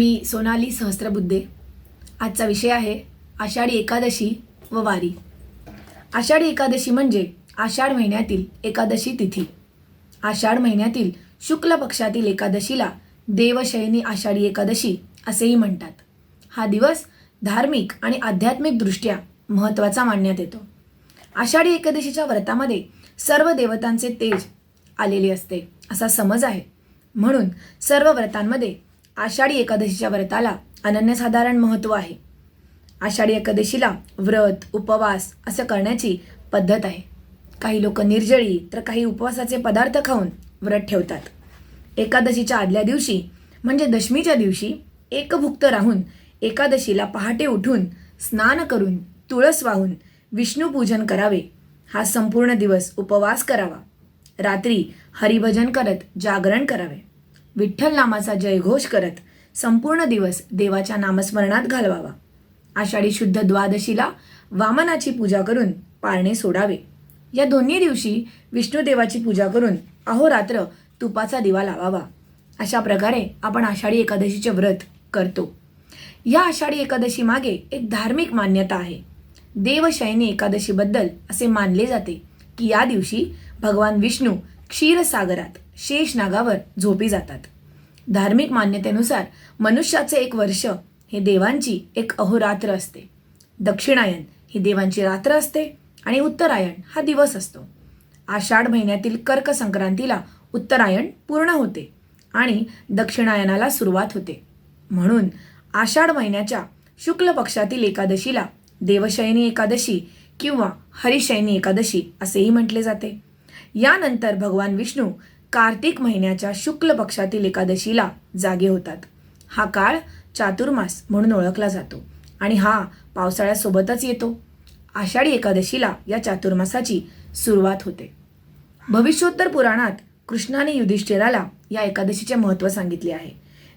मी सोनाली सहस्त्रबुद्धे. आजचा विषय आहे आषाढी एकादशी व वारी. आषाढी एकादशी म्हणजे आषाढ महिन्यातील एकादशी तिथी. आषाढ महिन्यातील शुक्ल पक्षातील एकादशीला देवशयनी आषाढी एकादशी असेही म्हणतात. हा दिवस धार्मिक आणि आध्यात्मिकदृष्ट्या महत्त्वाचा मानण्यात येतो. आषाढी एकादशीच्या व्रतामध्ये सर्व देवतांचे तेज आलेले असते असा समज आहे. म्हणून सर्व व्रतांमध्ये आषाढी एकादशीच्या व्रताला अनन्यसाधारण महत्त्व आहे. आषाढी एकादशीला व्रत उपवास असं करण्याची पद्धत आहे. काही लोक निर्जळी तर काही उपवासाचे पदार्थ खाऊन व्रत ठेवतात. एकादशीच्या आदल्या दिवशी म्हणजे दशमीच्या दिवशी एकभुक्त राहून एकादशीला पहाटे उठून स्नान करून तुळस वाहून विष्णूपूजन करावे. हा संपूर्ण दिवस उपवास करावा. रात्री हरिभजन करत जागरण करावे. विठ्ठल नामाचा जयघोष करत संपूर्ण दिवस देवाच्या नामस्मरणात घालवावा. आषाढी शुद्ध द्वादशीला वामनाची पूजा करून पाळणे सोडावे. या दोन्ही दिवशी विष्णुदेवाची पूजा करून अहोरात्र तुपाचा दिवा लावावा. अशा प्रकारे आपण आषाढी एकादशीचे व्रत करतो. या आषाढी एकादशी मागे एक धार्मिक मान्यता आहे. देवशयनी एकादशीबद्दल असे मानले जाते की या दिवशी भगवान विष्णू क्षीरसागरात शेषनागावर झोपी जातात. धार्मिक मान्यतेनुसार मनुष्याचे एक वर्ष हे देवांची एक अहोरात्र असते. दक्षिणायन ही देवांची रात्र असते आणि उत्तरायण हा दिवस असतो. आषाढ महिन्यातील कर्क संक्रांतीला उत्तरायण पूर्ण होते आणि दक्षिणायनाला सुरुवात होते. म्हणून आषाढ महिन्याच्या शुक्ल पक्षातील एकादशीला देवशयनी एकादशी किंवा हरिशयनी एकादशी असेही म्हटले जाते. यानंतर भगवान विष्णू कार्तिक महिन्याच्या शुक्ल पक्षातील एकादशीला जागे होतात. हा काळ चातुर्मास म्हणून ओळखला जातो आणि हा पावसाळ्यासोबतच येतो. आषाढी एकादशीला या चातुर्मासाची सुरुवात होते. भविष्योत्तर पुराणात कृष्णाने युधिष्ठिराला या एकादशीचे महत्त्व सांगितले आहे.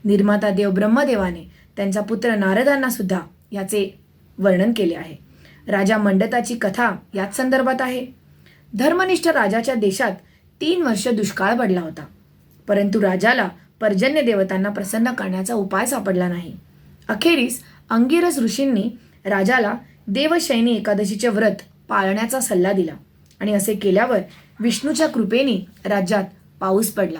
निर्माता देव ब्रह्मदेवाने त्यांचा पुत्र नारदांना सुद्धा याचे वर्णन केले आहे. राजा मंडताची कथा याच संदर्भात आहे. धर्मनिष्ठ राजाच्या देशात तीन वर्ष दुष्काळ पडला होता. परंतु राजाला पर्जन्य देवतांना प्रसन्न करण्याचा उपाय सापडला नाही. अखेरीस अंगिरस ऋषींनी राजाला देवशैनी एकादशीचे व्रत पाळण्याचा सल्ला दिला आणि असे केल्यावर विष्णूच्या कृपेने राज्यात पाऊस पडला.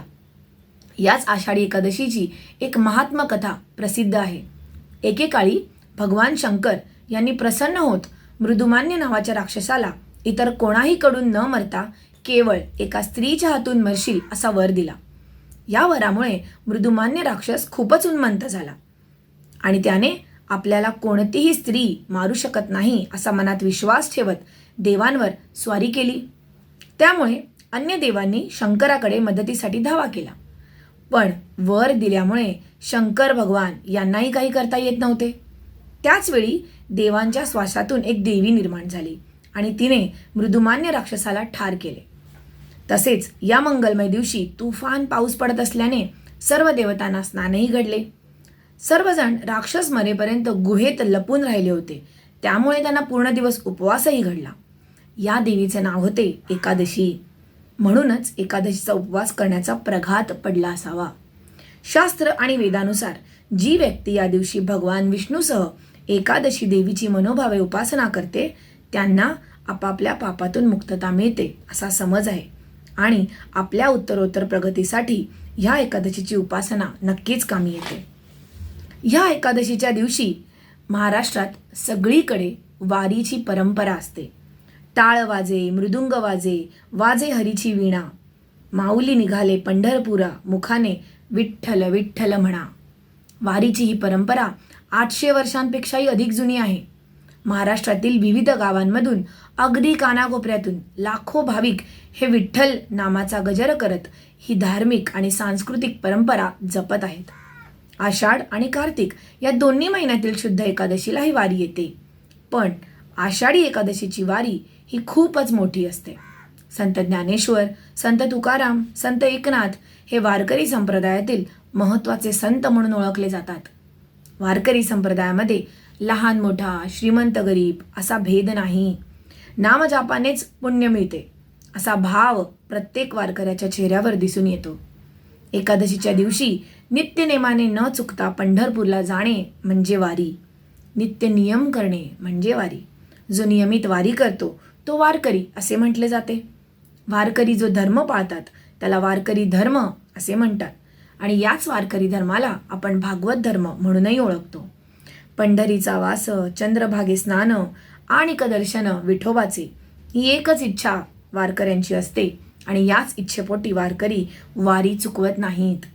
याच आषाढी एकादशीची एक महात्म कथा प्रसिद्ध आहे. एकेकाळी भगवान शंकर यांनी प्रसन्न होत मृदुमान्य नावाच्या राक्षसाला इतर कोणाही कडून न मरता केवळ एका स्त्रीच्या हातून मरशील असा वर दिला. या वरामुळे मृदुमान्य राक्षस खूपच उन्मंत झाला. आणि त्याने आपल्याला कोणतीही स्त्री मारू शकत नाही असा मनात विश्वास ठेवत देवांवर स्वारी केली. त्यामुळे अन्य देवांनी शंकराकडे मदतीसाठी धावा केला. पण वर दिल्यामुळे शंकर भगवान यांनाही काही करता येत नव्हते. त्याचवेळी देवांच्या श्वासातून एक देवी निर्माण झाली आणि तिने मृदुमान्य राक्षसाला ठार केले. तसेच या मंगलमय दिवशी तुफान पाऊस पडत असल्याने सर्व देवतांना स्नानही घडले. सर्वजण राक्षस मरेपर्यंत गुहेत लपून राहिले होते. त्यामुळे त्यांना पूर्ण दिवस उपवासही घडला. या देवीचे नाव होते एकादशी. म्हणूनच एकादशीचा उपवास करण्याचा प्रघात पडला असावा. शास्त्र आणि वेदानुसार जी व्यक्ती या दिवशी भगवान विष्णूसह एकादशी देवीची मनोभावे उपासना करते त्यांना आपापल्या पापातून मुक्तता मिळते असा समज आहे. आणि आपल्या उत्तरोत्तर प्रगतीसाठी ह्या एकादशीची उपासना नक्कीच कामी येते. ह्या एकादशीच्या दिवशी महाराष्ट्रात सगळीकडे वारीची परंपरा असते. टाळ वाजे मृदुंग वाजे वाजे हरीची वीणा माऊली निघाले पंढरपुरा मुखाने विठ्ठल विठ्ठल म्हणा. वारीची ही परंपरा आठशे वर्षांपेक्षाही अधिक जुनी आहे. महाराष्ट्रातील विविध गावांमधून अगदी कानाकोपऱ्यातून लाखो भाविक हे विठ्ठल नामाचा गजर करत ही धार्मिक आणि सांस्कृतिक परंपरा जपत आहेत. आषाढ आणि कार्तिक या दोन्ही महिन्यातील शुद्ध एकादशीला ही वारी येते. पण आषाढी एकादशीची वारी ही खूपच मोठी असते. संत ज्ञानेश्वर संत तुकाराम संत एकनाथ हे वारकरी संप्रदायातील महत्त्वाचे संत म्हणून ओळखले जातात. वारकरी संप्रदायामध्ये लहान मोठा श्रीमंत गरीब असा भेद नाही. नामजापानेच पुण्य मिळते. असा भाव प्रत्येक वारकऱ्याच्या चेहऱ्यावर दिसून येतो. एकादशीच्या दिवशी नित्यनेमाने न चुकता पंढरपूरला जाणे म्हणजे वारी. नित्य नियम करणे म्हणजे वारी. जो नियमित वारी करतो तो वारकरी असे म्हटले जाते. वारकरी जो धर्म पाळतात त्याला वारकरी धर्म असे म्हणतात. आणि याच वारकरी धर्माला आपण भागवत धर्म म्हणूनही ओळखतो. पंढरीचा वास चंद्रभागे स्नान आणि कदर्शन विठोबाचे. ही एकच इच्छा वारकऱ्यांची असते आणि याच इच्छेपोटी वारकरी वारी चुकवत नाहीत.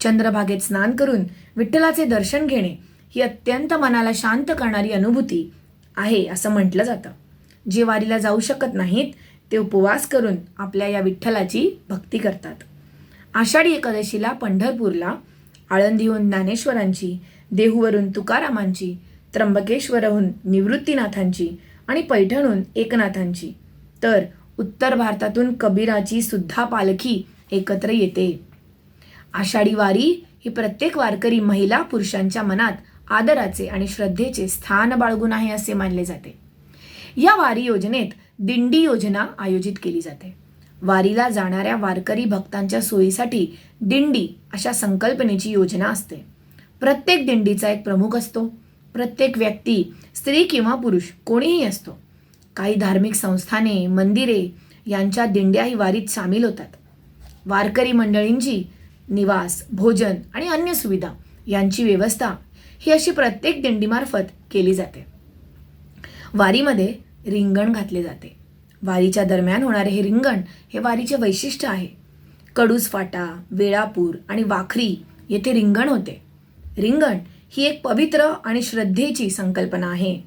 चंद्रभागेत स्नान करून विठ्ठलाचे दर्शन घेणे ही अत्यंत मनाला शांत करणारी अनुभूती आहे असं म्हटलं जातं. जे वारीला जाऊ शकत नाहीत ते उपवास करून आपल्या या विठ्ठलाची भक्ती करतात. आषाढी एकादशीला पंढरपूरला आळंदीहून ज्ञानेश्वरांची देहूवरून तुकारामांची त्र्यंबकेश्वरहून निवृत्तीनाथांची आणि पैठणहून एकनाथांची. तर उत्तर भारतातून कबीराची सुद्धा पालखी एकत्र येते. आषाढी वारी ही प्रत्येक वारकरी महिला पुरुषांच्या मनात आदराचे आणि श्रद्धेचे स्थान बाळगून आहे असे मानले जाते. या वारी योजनेत दिंडी योजना आयोजित केली जाते. वारीला जाणाऱ्या वारकरी भक्तांच्या सोयीसाठी दिंडी अशा संकल्पनेची योजना असते. प्रत्येक दिंडीचा एक प्रमुख असतो. प्रत्येक व्यक्ती स्त्री किंवा पुरुष कोणीही असतो. काही धार्मिक संस्थाने मंदिरे यांच्या दिंड्याही वारीत सामील होतात. वारकरी मंडळींची निवास भोजन आणि अन्य सुविधा यांची व्यवस्था ही अशी प्रत्येक दिंडीमार्फत केली जाते. वारीमध्ये रिंगण घातले जाते. वारीच्या दरम्यान होणारे हे रिंगण हे वारीचे वैशिष्ट्य आहे. कडूस फाटा वेळापूर आणि वाखरी येथे रिंगण होते. रिंगण ही एक पवित्र आणि श्रद्धेची संकल्पना आहे.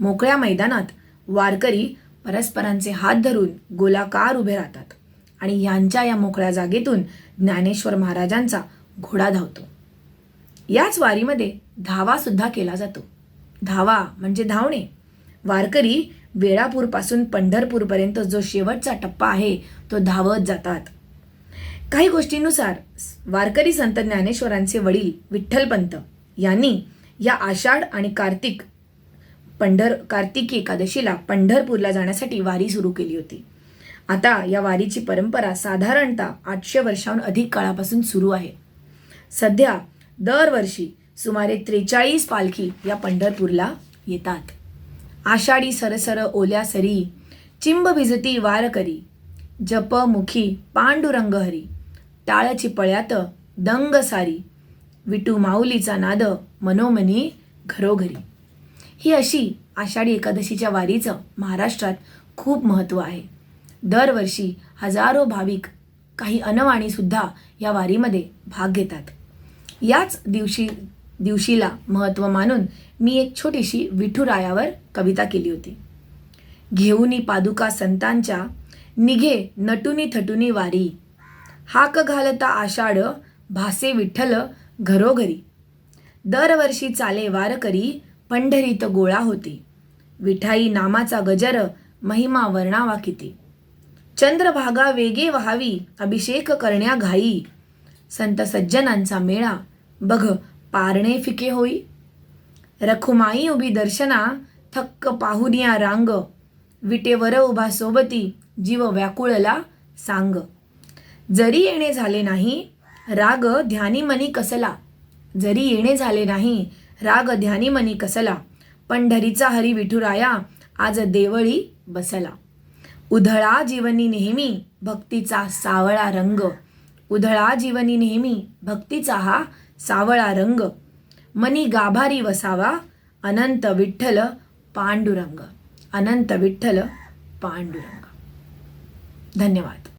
मोकळ्या मैदानात वारकरी परस्परांचे हात धरून गोलाकार उभे राहतात आणि यांच्या या मोकळ्या जागेतून ज्ञानेश्वर महाराजांचा घोडा धावतो. याच वारीमध्ये धावासुद्धा केला जातो. धावा म्हणजे धावणे. वारकरी वेळापूरपासून पंढरपूरपर्यंत जो शेवटचा टप्पा आहे तो धावत जातात. काही गोष्टींनुसार वारकरी संत ज्ञानेश्वरांचे वडील विठ्ठलपंत यांनी या आषाढ आणि कार्तिक पंढर कार्तिकी एकादशीला पंढरपूरला जाण्यासाठी वारी सुरू केली होती. आता या वारीची परंपरा साधारणतः आठशे वर्षाहून अधिक काळापासून सुरू आहे. सध्या दरवर्षी सुमारे त्रेचाळीस पालखी या पंढरपूरला येतात. आषाढी सरसर ओल्या सरी चिंब भिजती वारकरी जप मुखी पांडुरंग हरी टाळची पळ्यात दंग सारी. विटू माऊलीचा नाद मनोमनी घरोघरी. ही अशी आषाढी एकादशीच्या वारीचं महाराष्ट्रात खूप महत्त्व आहे. दरवर्षी हजारो भाविक काही अनवाणीसुद्धा या वारीमध्ये भाग घेतात. याच दिवशी दिवशीला महत्त्व मानून मी एक छोटीशी विठुरायावर कविता केली होती. घेऊनी पादुका संतांच्या निघे नटुनी थटुनी वारी. हाक घालता आषाढ भासे विठ्ठल घरोघरी. दरवर्षी चाले वारकरी पंढरीत गोळा होती. विठाई नामाचा गजर महिमा वर्णावा किती. चंद्रभागा वेगे व्हावी अभिषेक करण्या घाई. संत सज्जनांचा मेळा बघ पारणे फिके होई. रखुमाई उभी दर्शना थक्क पाहुनिया रांग. विटेवर उभा सोबती जीव व्याकुळला सांग. जरी येणे झाले नाही राग ध्यानी मनी कसला? जरी येणे झाले नाही राग ध्यानी मनी कसला? पंढरीचा हरी विठुराया आज देवळी बसला. उधळा जीवनी नेहमी भक्तीचा सावळा रंग. उधळा जीवनी नेहमी भक्तीचा हा सावळा रंग. मनी गाभारी वसावा अनंत विठ्ठल पांडुरंग. अनंत विठ्ठल पांडुरंग. धन्यवाद.